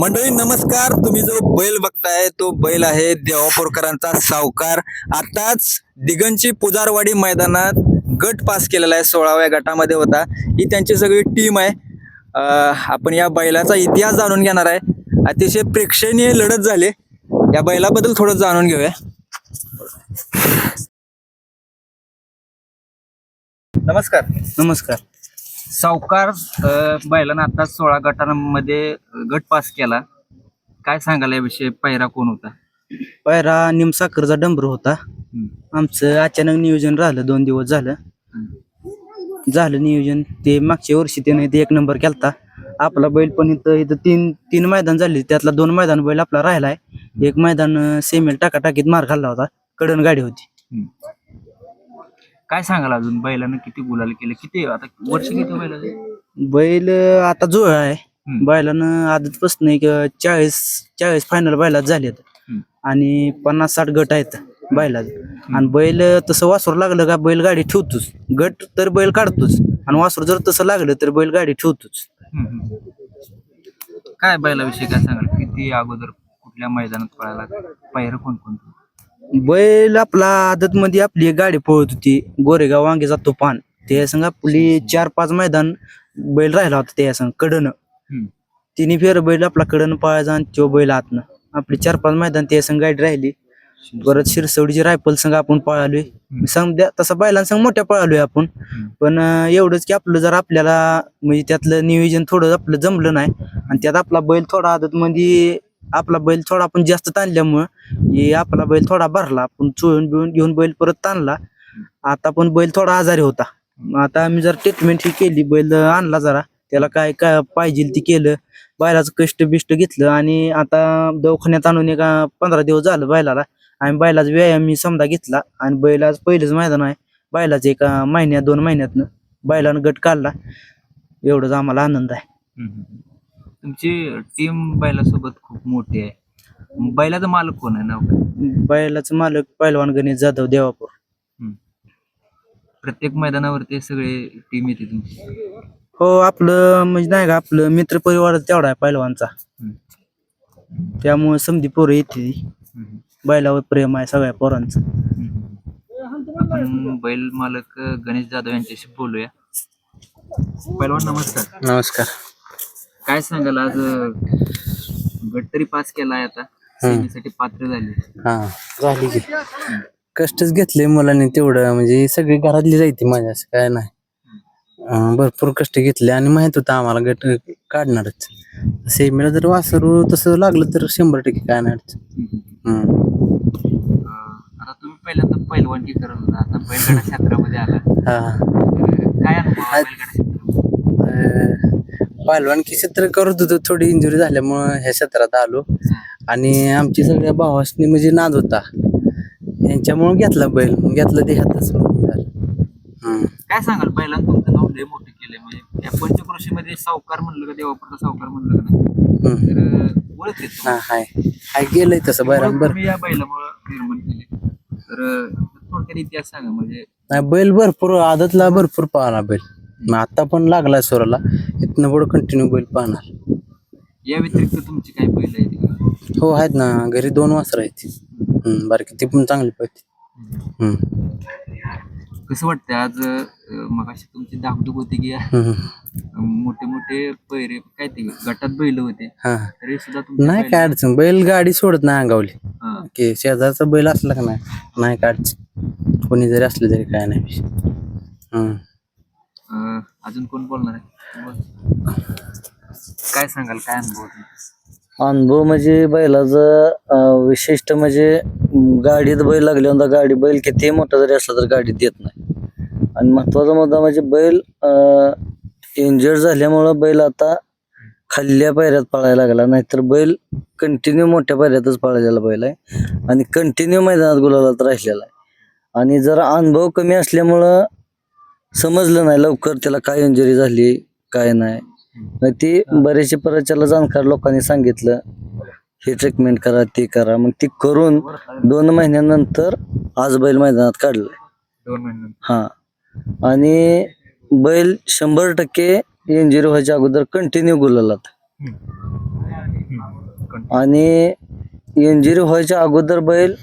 मंडळी नमस्कार. तुम्ही जो बैल बघताय तो बैल आहे देवापूरकरांचा सावकार. आताच दिगंची पुजारवाडी मैदानात गट पास केलेला आहे सोळाव्या गटामध्ये होता. ही त्यांची सगळी टीम आहे. आपण या बैलाचा इतिहास जाणून घेणार आहे. अतिशय प्रेक्षणीय लढत झाली. या बैलाबद्दल थोडं जाणून घेऊया. नमस्कार. नमस्कार. सावकार अ, बैलानं आता सोळा गटांमध्ये गट पास केला. काय सांगाल याविषयी? पहिरा कोण होता? पायरा निमसाखरचा डंबर होता. आमचं अचानक नियोजन राहिलं दोन दिवस झालं. झालं नियोजन. ते मागच्या वर्षी त्याने ते एक नंबर केलता. आपला बैल पण इथं इथं तीन तीन मैदान झाले. त्यातला दोन मैदान बैल आपला राहिलाय. एक मैदान सेमेल टाकाटाकीत मार खाल्ला होता. कडन गाडी होती. काय सांगाल अजून? बैलानं किती गुलाल केले? किती आता वर्ष किती बैल बैल आता जुळ आहे. हम्म. बैलानं आदतपासून एक अं, चाळीस चाळीस फायनल बैलात झालेत. हम्म. आणि पन्नास साठ गट आहेत बैलात. आणि बैल तसं वासरू लागलं का बैल गाडी ठेवतोच. गट तर बैल काढतोच. आणि वासरू जर तसं लागलं तर बैल गाडी ठेवतोच काय बैलाविषयी काय सांगाल? किती अगोदर कुठल्या मैदानात पळायला? पहिरं कोण कोण बैल आपला आदत मध्ये आपली गाडी पळत होती. गोरेगाव वांगेचा तुफान ते संग आपली चार पाच मैदान बैल राहिला होता त्या संग कडन. तिन्ही फेर बैल आपला कडन पळायचा आणि तो बैल आतनं. आपली चार पाच मैदान त्या संग गाडी राहिली. परत शिरसवडीची रायफल संग आपण पळालोय. समजा तसं बैलांसंग मोठ्या पळालोय आपण. पण एवढंच की आपलं जर आपल्याला म्हणजे त्यातलं नियोजन थोडं आपलं जमलं नाही. आणि त्यात आपला बैल थोडा आदत मध्ये आपला बैल थोडा आपण जास्त ताणल्यामुळं हे आपला बैल थोडा भरला. आपण चोळून बिळून घेऊन बैल परत ताणला. आता पण बैल थोडा आजारी होता. मग आता आम्ही जर ट्रीटमेंट ही केली बैल आणला जरा. त्याला काय काय पाहिजे ते केलं. बैलाचं कष्ट बिष्ट घेतलं आणि आता दवाखान्यात आणून एका पंधरा दिवस झालं बैलाला. आणि बैलाचा व्यायाम मी समजा घेतला. आणि बैल आज पहिलंच मैदान आहे. बैलाचं एका महिन्यात दोन महिन्यातनं बैलानं गट काढला. एवढंच आम्हाला आनंद आहे. तुमची टीम बैलासोबत खूप मोठी आहे. बैलाचा मालक कोण आहे? नाव काय? बैलाचं मालक पैलवान गणेश जाधव देवापूर. प्रत्येक मैदानावरती सगळे टीम येते तुमची. हो आपलं म्हणजे नाही का आपलं मित्र परिवार तेवढा आहे पैलवानचा. त्यामुळे समधी पोरं येते. बैलावर प्रेम आहे सगळ्या पोरांचं. आपण बैल मालक गणेश जाधव यांच्याशी बोलूया. पहिलवान नमस्कार. नमस्कार. काय सांगाल आज अं, गट तरी पास केलाय आता. सेमीसाठी पात्र झाले. हा झाली की. कष्टच घेतले मुलांनी तेवढं म्हणजे सगळी घरातली जायती माझ्या असं काय नाही. अं, भरपूर कष्ट घेतले आणि माहीत होतं आम्हाला गट काढणारच. सेमीला जर वासरू तसं लागलं तर शंभर टक्के काय नाही अडचण. हम्म. अं, आता तुम्ही पहिल्यांदा पैलवानगी करत होता. आता बैलगाडा क्षेत्रामध्ये आला. हा. काय अनुभव आहे बैलगाडा क्षेत्रामध्ये? अं, पहिलवानकी क्षेत्र करत होतो थोडी इंजुरी झाल्यामुळं ह्या क्षेत्रात आलो. आणि आमची सगळ्या भावासनी म्हणजे नाद होता. यांच्यामुळं घेतला बैल घेतलं ते ह्यातच झालं. काय सांगाल पहिल्यांदा तुमचं नाव लय मोठं केलंय म्हणजे या पंचक्रोशीमध्ये सावकार म्हणलं का देवापुरता सावकार म्हणलं का नाही. तर ओळख हा हाय. हाय गेलंय तसं बरोबर तुम्ही या बैलामुळे निर्माण केले. तर अं, थोडक्यात इतिहास सांगा म्हणजे नाही बैल भरपूर आदतला भरपूर पाहणार बैल. मग आता पण लागलाय स्वराला. इथनं पुढे कंटिन्यू बैल पाहणार. या व्यतिरिक्त तुमची काय बैल आहे ती? हो आहेत ना. घरी दोन वासर आहेत. हम्म, बारकी. ती पण चांगली पाहिजे कसं वाटतं आज मग अशी तुमची धाकधूक होती की मोठे मोठे पैरे काय ते गटात बैल होते. हा. तरी सुद्धा नाही काय अडचण. बैल गाडी सोडत नाही अंगावली. हां. की शेजारचा बैल असला का नाही? नाही काय अडचण. कोणी जरी असलं तरी काय नाही. विषय. हम्म. अं, अजून कोण बोलणार आहे? बोल. काय सांगाल काय अनुभव तुमचा? अनुभव म्हणजे बैलाचं अं, विशिष्ट म्हणजे अं, गाडीत बैल लागल्यानंतर गाडी बैल कितीही मोठा जरी असला तर गाडीत देत नाही. आणि महत्त्वाचा मुद्दा म्हणजे बैल इंजर्ड झाल्यामुळं बैल आता खाल्ल्या पायऱ्यात पळायला लागला. नाहीतर बैल कंटिन्यू मोठ्या पायऱ्यातच पळालेला बैल आहे. आणि कंटिन्यू मैदानात गुलालात राहिलेला आहे. आणि जरा अनुभव कमी असल्यामुळं समजलं नाही लवकर त्याला काय इंजुरी झाली काय नाही. मग ती बरेचसे परच्याला जाणकार लोकांनी सांगितलं हे ट्रीटमेंट करा ते करा. मग ती करून दोन महिन्यानंतर आज बैल मैदानात काढलाय दोन महिने हा. आणि बैल शंभर टक्के इंजुरी व्हायच्या अगोदर कंटिन्यू गुलालात. आणि इंजुरी व्हायच्या अगोदर बैल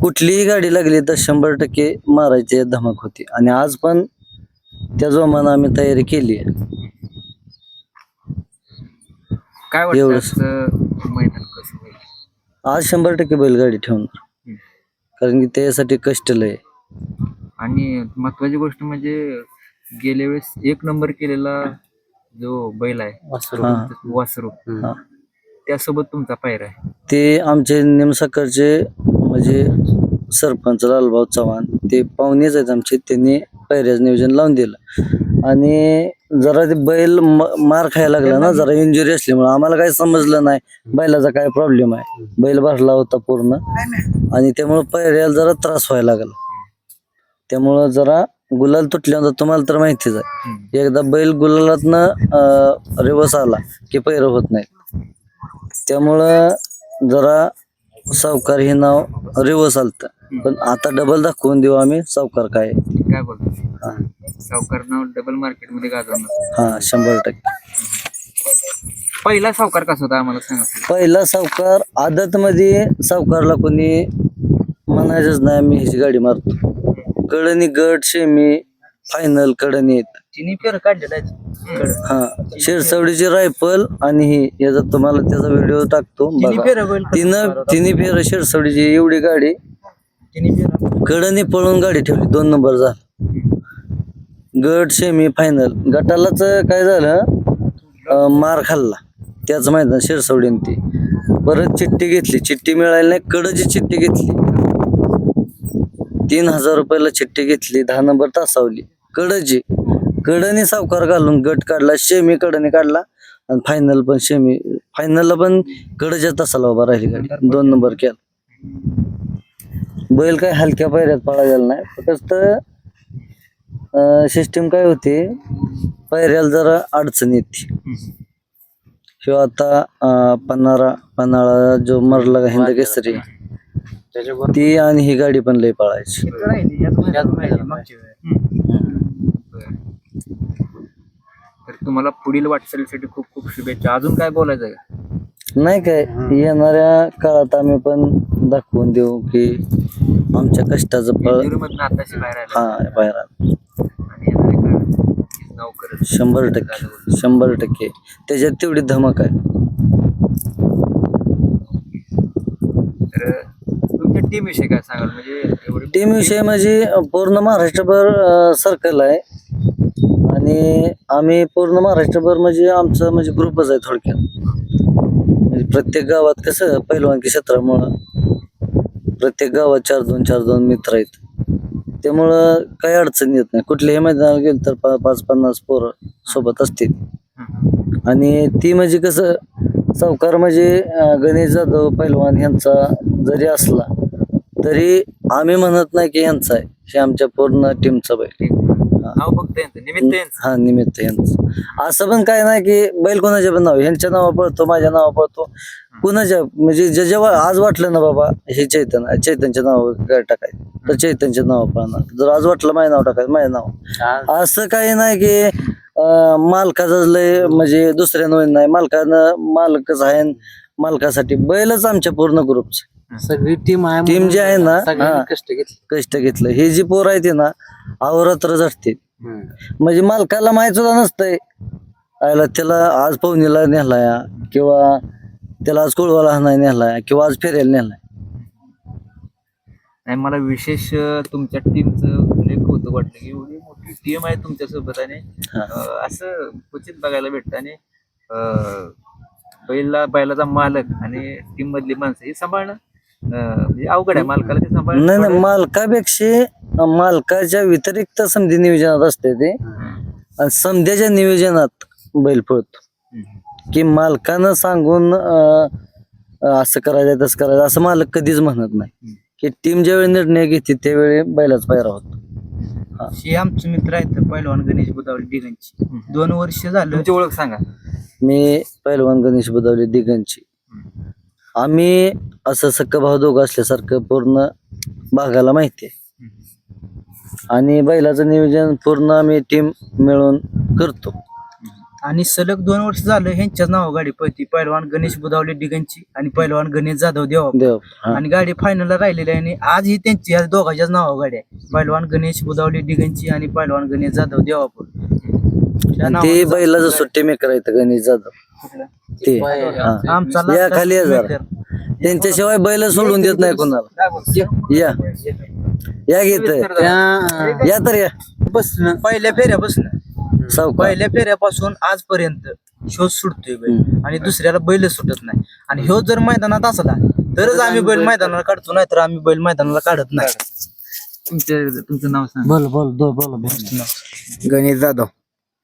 कुठलीही गाडी लागली तर शंभर टक्के मारायची धमक होती. आणि आज पण त्या जोमानं आम्ही तयारी केली काय वाटतं एवढंच. आजचं मैदान कसं होईल आज शंभर टक्के बैलगाडी ठेवणार हम्म. कारण की त्यासाठी कष्ट लय आणि महत्वाची गोष्ट म्हणजे गेल्या वेळेस एक नंबर केलेला जो बैल आहे हा. वासरू. त्यासोबत तुमचा पायरा आहे ते आमचे निमसकरचे म्हणजे सरपंच लालभाऊ चव्हाण ते पाहुणेच आहेत आमचे. त्यांनी पहिल्याच नियोजन लावून दिलं. आणि जरा ते बैल म- मार खायला लागला ना जरा इंजुरी असल्यामुळे आम्हाला काही समजलं नाही. बैलाचा काय प्रॉब्लेम आहे? बैल भरला होता पूर्ण. आणि त्यामुळं पहिल्याला जरा त्रास व्हायला लागला. त्यामुळं जरा गुलाल तुटल्यानंतर तुम्हाला तर माहितीच आहे. एकदा बैल गुलालातनं रिवर्स आला की पैर होत नाही त्यामुळं जरा सावकार हे नाव रिवर्स आलतं. पण आता डबल दाखवून देऊ आम्ही. सावकार काय. काय बोलतो सावकार नाव डबल मार्केटमध्ये गाजवणार हा शंभर टक्के. पहिला सावकार कसा होता आम्हाला सांगा. पहिला सावकार आदत मध्ये सावकारला कोणी म्हणायचंच नाही आम्ही ह्याची गाडी मारतो. कडणी गट शेमी फायनल कडणी येत तिन्ही फेर काढलेला आहे. हा शिरसवडीची रायफल आणि ही याचा तुम्हाला त्याचा व्हिडिओ टाकतो बघा. फेर तिनं तिन्ही फेर शिरसवडीची एवढी गाडी कडनी पळून गाडी ठेवली दोन नंबर झाला. गट सेमी फायनल गटालाच काय झालं? मार खाल्ला. त्याच मैदान शिरसवडीन ती. परत चिठ्ठी घेतली. चिठ्ठी मिळाली नाही कडची चिठ्ठी घेतली. तीन हजार रुपयाला चिठ्ठी घेतली दहा नंबर तासावली. कडची. कडनी सावकार घालून गट काढला शेमी कडनी काढला. आणि फायनल पण शेमी फायनलला पण कडच्या तासाला उभा राहिली गाडी. दोन नंबर केला. बैल काय हलक्या पायऱ्यात पळायला नाही फक्त सिस्टीम काय होते पायऱ्याला जरा अडचण येते किंवा आता पन्हाळा पन्हाळा जो मरला का हिंद केसरी ती आणि ही गाडी पण लय पळायची. तर तुम्हाला पुढील वाटचालीसाठी खूप खूप शुभेच्छा अजून काय बोलायचं का? नाही काय येणाऱ्या काळात आम्ही पण दाखवून देऊ की आमच्या कष्टाचं फळ आताशी बाहेर आला. हा बाहेर आलं. आणि येणाऱ्या काळात हेच नाव करत शंभर टक्के. शंभर टक्के. त्याच्यात तेवढी धमक आहे. तर तुमच्या टीम विषयी काय सांगाल? म्हणजे एवढी टीम विषय म्हणजे पूर्ण महाराष्ट्रभर सर्कल आहे. आणि आम्ही पूर्ण महाराष्ट्रभर म्हणजे आमचं म्हणजे ग्रुपच आहे थोडक्यात. म्हणजे प्रत्येक गावात कसं पैलवानकी क्षेत्रामुळं. प्रत्येक गावात चार दोन चार दोन मित्र आहेत. त्यामुळं काही अडचण येत नाही. कुठल्याही मैदानाला गेलं तर पा- पाच पन्नास पोरं सोबत असतील. आणि ती म्हणजे कसं सावकार म्हणजे अं, गणेश जाधव पैलवान ह्यांचा जरी असला तरी आम्ही म्हणत नाही की यांचा आहे. हे आमच्या पूर्ण टीमचा बैल नाव फक्त यांचं निमित्त यांचं. हा निमित्त यांचं. असं पण काय नाही की बैल कोणाच्या पण नाव ह्यांच्या नावा पळतो माझ्या नावा पळतो. कुणाच्या म्हणजे जे जेव्हा आज वाटलं ना बाबा हे चैतन चैतनच्या नावावर काय टाकायचं तर चैतनच्या नाव पळणार. जर आज वाटलं माझ्या नाव टाकायचं माझ्या नाव. असं काही नाही की मालकाचं लय म्हणजे दुसऱ्या नवीन नाही. मालकानं मालकच आहे मालकासाठी बैलच आमच्या पूर्ण ग्रुपचं सगळी टीम आहे टीम जी आहे ना सगळ्यांनी हा, कष्ट घेतले. कष्ट घेतलं. हे जी पोर आहे ते ना अवरात्र झटते म्हणजे मालकाला माहीत सुद्धा नसतंय. आयला त्याला आज पवनीला नेलाय किंवा त्याला आज कुळवाला नाही नेलाय किंवा आज फेरायला नेलाय. नाही मला विशेष अं, तुमच्या टीमचं लय कौतुक वाटलं की एवढी मोठी टीम आहे तुमच्यासोबत आणि हा. अं, असं क्वचित बघायला भेटतं आणि अं, बैला बैलाचा मालक आणि टीम मधली माणसं हे सांभाळणं म्हणजे अवघड आहे मालकाला ते सांभाळणं नाही नाही मालकापेक्षा मालकाच्या व्यतिरिक्त समधी नियोजनात असते ते. आणि समध्याच्या नियोजनात बैल पळतो. की मालकानं सांगून असं करायचं तसं करायचं असं मालक कधीच म्हणत नाही. की टीम ज्यावेळी निर्णय घेते त्यावेळी बैलाच पायरा होतो. हे. आमचे मित्र आहेत पहिलवान गणेश बुदावली दिगंची दोन वर्ष झालं. ओळख सांगा. मी पैलवान गणेश बुदावले दिगंची आम्ही असं सक्क भाऊ दोघं असल्यासारखं पूर्ण भागाला माहिती आहे. आणि बैलाचं नियोजन पूर्ण आम्ही टीम मिळून करतो. आणि सलग दोन वर्ष झालं ह्यांच्याच नाव गाडी पळती. पहिलवान गणेश बुधावले डिगनची आणि पहिलवान गणेश जाधव देवा देव हा. आणि गाडी फायनलला राहिलेली आहे आणि आज ही त्यांची या दोघांच्याच नावा गाडी आहे. पहिलवान गणेश बुधावले डिगनची आणि पहिलवान गणेश जाधव देवापूर आणि ते बैलाचं सुट्टी मेकर आहेत गणेश जाधव? ते. हा. आमचा या खाली या जरा. त्यांच्याशिवाय बैल सोडून देत नाही कोणाला. या. या. घेत त्या या. तर या. बसणं पहिल्या फेऱ्यापासून. सावकार. पहिल्या फेऱ्यापासून आजपर्यंत शोध सुटतोय बैल. आणि दुसऱ्याला बैल सुटत नाही. आणि ह्यो जर मैदानात असला तरच आम्ही बैल मैदानाला काढतो नाही तर आम्ही बैल मैदानाला काढत नाही. तुमचं तुमचं नाव सांग. बोल बोल दो बोल गणेश जाधव.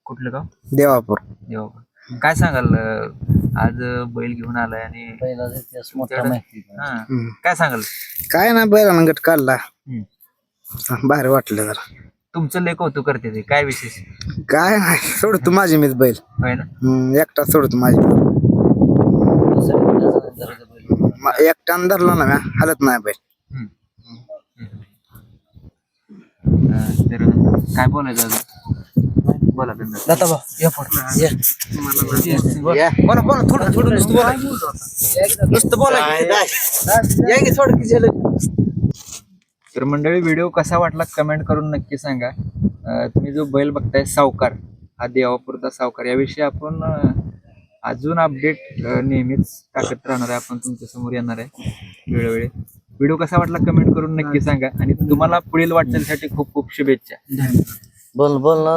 कुठलं गाव? देवापूर. देवापूर. काय सांगाल अं, आज बैल घेऊन आलाय आणि बैलाचा इतिहास मोठा माहिती आहे. हा. हम्म. काय सांगाल? काय ना बैलानं गट काढला. हम्म. भारी वाटलं जरा. तुमचं लय कौतुक करते ते. काय विशेष? काय नाही सोडतो माझी मीच बैल. होय ना? हम्म, एकटा सोडतो माझी म- एकट्यानं धरला ना म्या हालत नाही बैल. अं, तर काय बोलायचं अजून? बोला बा या पुढं. या. बोला बोला थोडं थोडं नुसतं बोला. नुसतं बोला. या की थोडं की झालं. तर मंडळी व्हिडिओ कसा वाटला कमेंट करून नक्की सांगा. तुम्ही जो बैल बघताय सावकार हा देवापुरता सावकार. याविषयी आपण अजून अपडेट नेहमीच टाकत राहणार आहे. आपण तुमच्यासमोर येणार आहे वेळोवेळी. व्हिडिओ कसा वाटला कमेंट करून नक्की सांगा. आणि तुम्हाला पुढील वाटचालीसाठी खूप खूप शुभेच्छा. बोल बोल ना.